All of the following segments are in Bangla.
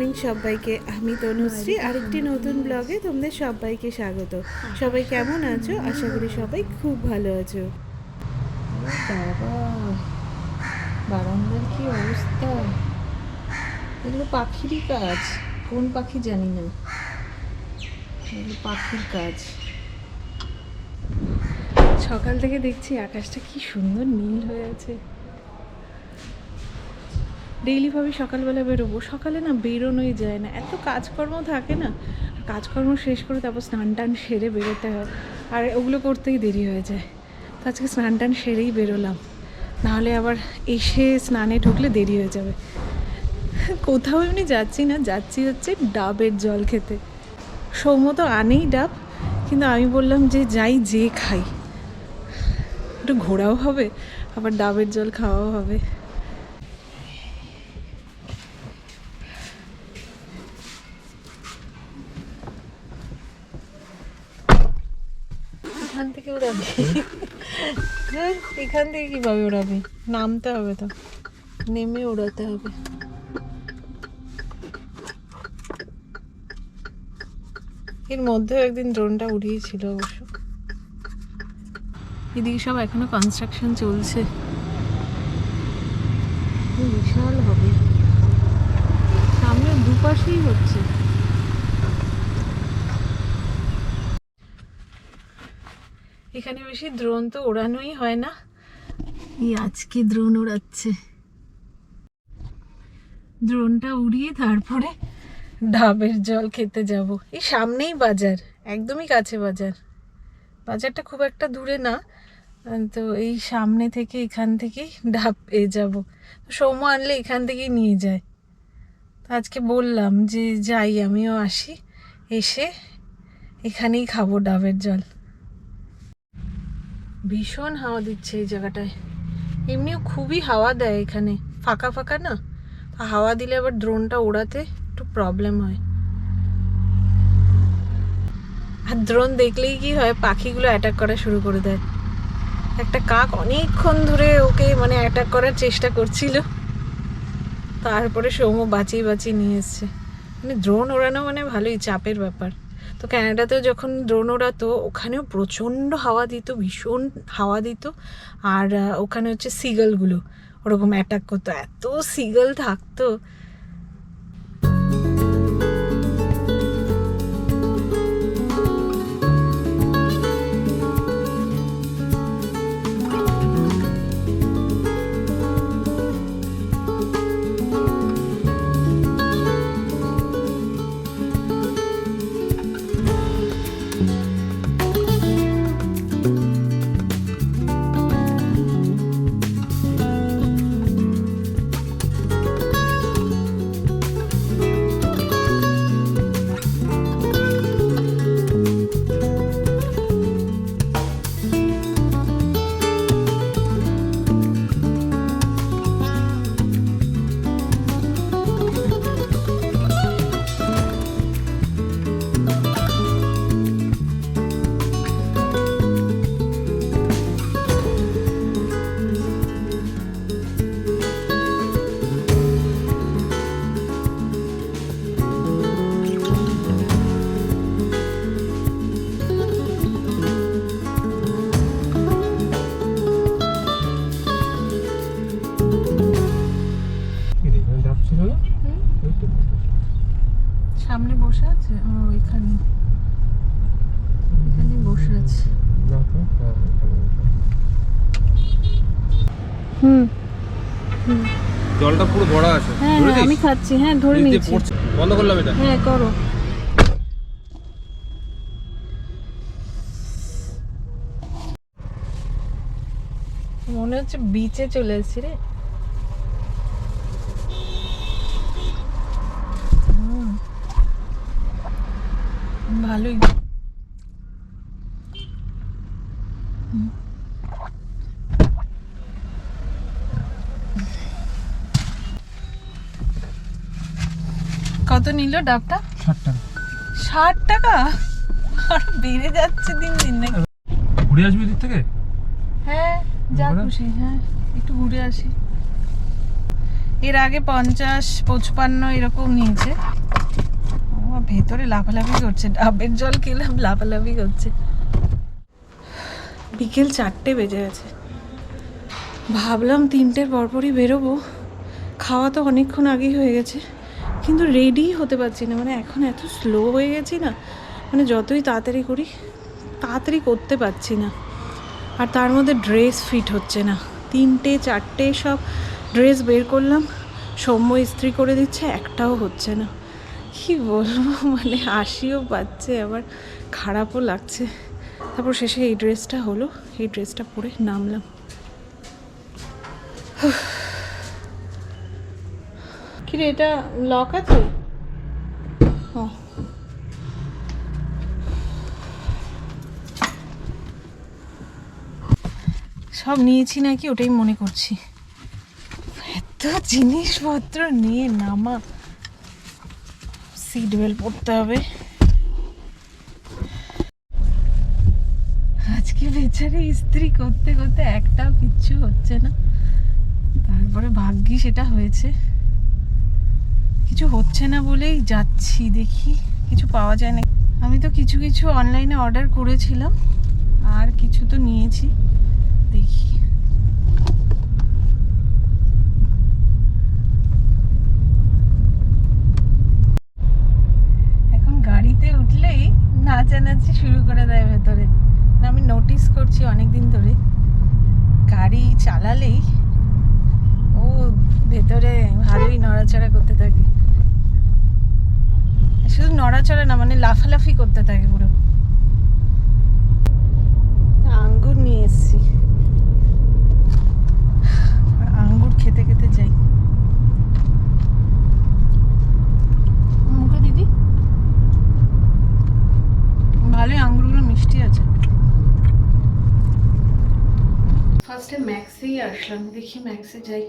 মর্নিং সবাইকে আমি তনুশ্রী। আরেকটি নতুন ব্লগে তোমাদের সবাইকে স্বাগত। সবাই কেমন আছো? আশা করি সবাই খুব ভালো আছো। বাবা বারান্দার কি অবস্থা? এগুলো পাখিরই কাজ। কোন পাখি জানি না। এগুলো পাখির কাজ। সকাল থেকে দেখছি আকাশটা কি সুন্দর নীল হয়ে আছে। ডেইলিভাবে সকালবেলা বেরোবো। সকালে না বেরোনোই যায় না। এত কাজকর্ম থাকে না। কাজকর্ম শেষ করে তারপর স্নান টান সেরে বেরোতে হয়। আর ওগুলো করতেই দেরি হয়ে যায়। তো আজকে স্নান টান সেরেই বেরোলাম। নাহলে আবার এসে স্নানে ঢুকলে দেরি হয়ে যাবে। কোথাও এমনি যাচ্ছি না। যাচ্ছি হচ্ছে ডাবের জল খেতে। সৌম্য তো আনেই ডাব, কিন্তু আমি বললাম যে যাই যে খাই। একটু ঘোরাও হবে, আবার ডাবের জল খাওয়াও হবে। এখান থেকে উড়াবি। ধুর, এখান থেকে কীভাবে উড়াবি? নামতে হবে তো। নেমে উড়াতে হবে। এর মধ্যেও একদিন ড্রোনটা উড়িয়েছিল অবশ্য। এদিকে সব এখনও কনস্ট্রাকশন চলছে। বিশাল হবে। সামনে দুপাশেই হচ্ছে। এখানে বেশি দ্রোণ তো ওড়ানোই হয় না। এই আজকে দ্রোণ ওড়াচ্ছে। দ্রোণটা উড়িয়ে তারপরে ডাবের জল খেতে যাব। এই সামনেই বাজার, একদমই কাছে বাজার। বাজারটা খুব একটা দূরে না। তো এই সামনে থেকে এখান থেকেই ডাব পেয়ে যাব। সৌম্য আনলে এখান থেকেই নিয়ে যায়। তো আজকে বললাম যে যাই, আমিও আসি। এসে এখানেই খাব ডাবের জল। ভীষণ হাওয়া দিচ্ছে এই জায়গাটায়। এমনিও খুবই হাওয়া দেয় এখানে। ফাঁকা ফাঁকা না? হাওয়া দিলে আবার ড্রোনটা ওড়াতে একটু প্রবলেম হয়। আর ড্রোন দেখলেই কি হয়, পাখিগুলো অ্যাটাক করা শুরু করে দেয়। একটা কাক অনেকক্ষণ ধরে ওকে মানে অ্যাটাক করার চেষ্টা করছিল। তারপরে সৌম্য বাঁচিয়ে বাঁচিয়ে নিয়ে এসছে। মানে ড্রোন ওড়ানো মানে ভালোই, চাপের ব্যাপার। তো ক্যানাডাতেও যখন ড্রোন ওড়াতো, ওখানেও প্রচণ্ড হাওয়া দিত, ভীষণ হাওয়া দিত। আর ওখানে হচ্ছে সিগলগুলো ওরকম অ্যাটাক করতো। এত সিগল থাকতো। সামনে বসে আছে? ও এখানে। এখানে বসে আছে। হ্যাঁ। হুম। জলটা পুরো ভরা আছে। হ্যাঁ হ্যাঁ আমি খাচ্ছি। হ্যাঁ ধরে নিয়েছি। বন্ধ করলাম এটা। হ্যাঁ করো। মনে হচ্ছে বিচে চলে এসেছি রে হুম। ভালোই। কত নিল ডাবটা? ষাট টাকা। ষাট টাকা? আর বেড়ে যাচ্ছে দিন দিন নাকি। ঘুরে আসবি এদিক থেকে? হ্যাঁ যা খুশি হ্যাঁ একটু ঘুরে আসি। এর আগে পঞ্চাশ পঁচপান্ন এরকম নিয়েছে। ভেতরে লাফালাফি করছে, ডাবের জল খেলাম, লাফালাফি করছে। বিকেল চারটে বেজে গেছে। ভাবলাম তিনটের পরপরই বেরোবো। খাওয়া তো অনেকক্ষণ আগেই হয়ে গেছে, কিন্তু রেডি হতে পারছি না। মানে এখন এত স্লো হয়ে গেছি না মানে যতই তাড়াতাড়ি করি, তাড়াতাড়ি করতে পারছি না। আর তার মধ্যে ড্রেস ফিট হচ্ছে না। তিনটে, চারটে সব ড্রেস বের করলাম। সৌম্য ইস্ত্রি করে দিচ্ছে, একটাও হচ্ছে না। কি বলব? মানে হাসিও পাচ্ছে, আবার খারাপও লাগছে। তারপর শেষে এই ড্রেসটা হলো, এই ড্রেসটা পরে নামলাম। কিরে, এটা লক আছে? ও। সব নিয়েছি নাকি, ওটাই মনে করছি। এত জিনিসপত্র নিয়ে নামা। সিট বেল্ট পরতে হবে। আজকে বেচারে ইস্ত্রি করতে করতে একটাও কিচ্ছু হচ্ছে না। তারপরে ভাগ্যি সেটা হয়েছে। কিছু হচ্ছে না বলেই যাচ্ছি দেখি, কিছু পাওয়া যায় না আমি তো কিছু কিছু অনলাইনে অর্ডার করেছিলাম, আর কিছু তো নিয়েছি। দেখি। নাচানাচি শুরু করে দেয় ভেতরে। আমি নোটিস করছি অনেক দিন ধরে। গাড়ি চালালেই ও ভেতরে ভালোই নড়াচড়া করতে থাকে। শুধু নড়াচড়া না মানে লাফালাফি করতে থাকে পুরো। আঙ্গুর নিয়ে এসছি। আঙ্গুর খেতে খেতে আসলাম, দেখি ম্যাক্সে যাই।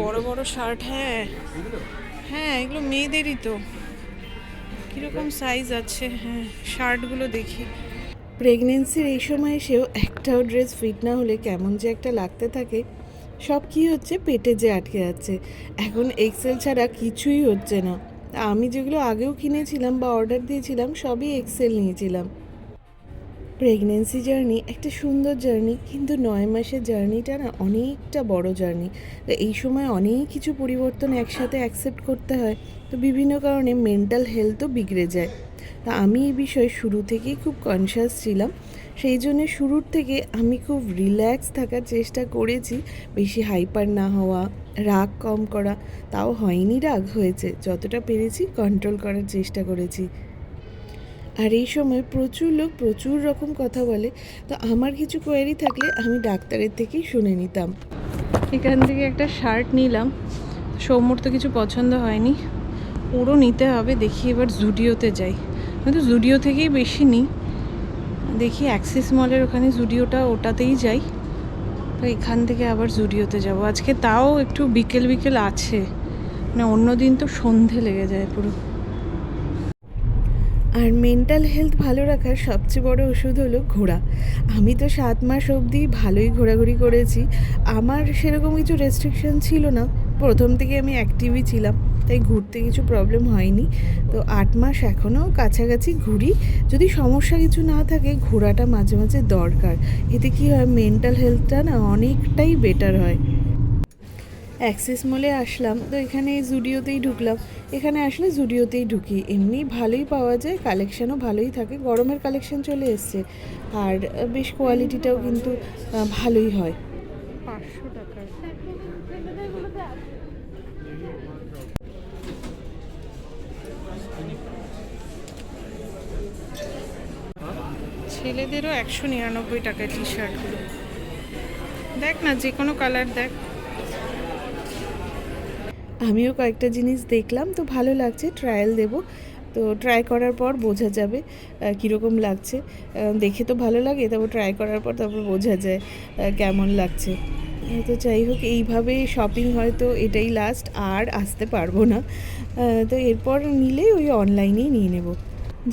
বড় বড় শার্ট হ্যাঁ। হ্যাঁ এগুলো মেয়েদেরই তো। কীরকম সাইজ আছে হ্যাঁ শার্টগুলো দেখি। প্রেগনেন্সির এই সময় এসেও একটাও ড্রেস ফিট না হলে কেমন যে একটা লাগতে থাকে। সব কি হচ্ছে, পেটে যে আটকে যাচ্ছে। এখন এক্সেল ছাড়া কিছুই হচ্ছে না। আমি যেগুলো আগেও কিনেছিলাম বা অর্ডার দিয়েছিলাম, সবই এক্সেল নিয়েছিলাম। প্রেগনেন্সি জার্নি একটা সুন্দর জার্নি কিন্তু নয় মাসের জার্নিটা না অনেকটা বড় জার্নি এই সময় অনেক কিছু পরিবর্তন একসাথে অ্যাকসেপ্ট করতে হয়, তো বিভিন্ন কারণে মেন্টাল হেলথও বিগড়ে যায়। তা আমি এই বিষয়ে শুরু থেকেই খুব কনসিয়াস ছিলাম। সেই জন্য শুরুর থেকে আমি খুব রিল্যাক্স থাকার চেষ্টা করেছি। বেশি হাইপার না হওয়া, রাগ কম করা, তাও হয়নি রাগ হয়েছে। যতটা পেরেছি কন্ট্রোল করার চেষ্টা করেছি। আর এই সময় প্রচুর লোক প্রচুর রকম কথা বলে। তো আমার কিছু কোয়ারি থাকলে আমি ডাক্তারের থেকেই শুনে নিতাম। এখান থেকে একটা শার্ট নিলাম। সৌম্যর তো কিছু পছন্দ হয়নি। ওরও নিতে হবে, দেখি এবার জুডিওতে যাই। আমি তো জুডিও থেকেই বেশি নিই। দেখি অ্যাক্সিস মলের ওখানে জুডিওটা ওটাতেই যাই। তো এখান থেকে আবার জুডিওতে যাব। আজকে তাও একটু বিকেল বিকেল আছে। মানে অন্য দিন তো সন্ধে লেগে যায় পুরো। আর মেন্টাল হেলথ ভালো রাখার সবচেয়ে বড় ওষুধ হলো ঘোরা আমি তো সাত মাস অবধি ভালোই ঘোরাঘুরি করেছি। আমার সেরকম কিছু রেস্ট্রিকশন ছিল না। প্রথম থেকে আমি অ্যাক্টিভই ছিলাম। তাই ঘুরতে কিছু প্রবলেম হয়নি। তো আট মাস এখনও কাছাকাছি ঘুরি। যদি সমস্যা কিছু না থাকে, ঘোরাটা মাঝে মাঝে দরকার। এতে কি হয় মেন্টাল হেলথটা না অনেকটাই বেটার হয়। অ্যাক্সিস মলে আসলাম। তো এখানে জুডিওতেই ঢুকলাম। এখানে আসলে জুডিওতেই ঢুকি। এমনি ভালোই পাওয়া যায় কালেকশানও ভালোই থাকে। গরমের কালেকশন চলে এসছে। আর বেশ কোয়ালিটিটাও কিন্তু ভালোই হয়। পাঁচশো টাকার ছেলেদেরও একশো নিরানব্বই টাকায় টি শার্টগুলো দেখ না, যে কোনো কালার দেখ। আমিও কয়েকটা জিনিস দেখলাম, তো ভালো লাগছে ট্রায়াল দেব। তো ট্রাই করার পর বোঝা যাবে কীরকম লাগছে। দেখে তো ভালো লাগে, তারপর ট্রাই করার পর তারপর বোঝা যায় কেমন লাগছে। তো যাই হোক, এইভাবে শপিং হয়তো এটাই লাস্ট আর আসতে পারব না। তো এরপর নিলে ওই অনলাইনেই নিয়ে নেব।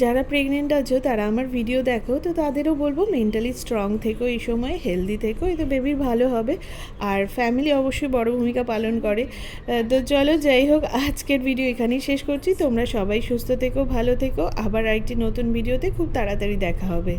যারা প্রেগনেন্ট আছো, তারা আমার ভিডিও দেখো, তো তাদেরও বলব মেন্টালি স্ট্রং থেকো এই সময় হেলদি থেকো, এতে বেবির ভালো হবে। আর ফ্যামিলি অবশ্যই বড় ভূমিকা পালন করে। তো চলো যাই হোক, আজকের ভিডিও এখানেই শেষ করছি। তোমরা সবাই সুস্থ থেকো, ভালো থেকো। আবার আরেকটি নতুন ভিডিওতে খুব তাড়াতাড়ি দেখা হবে।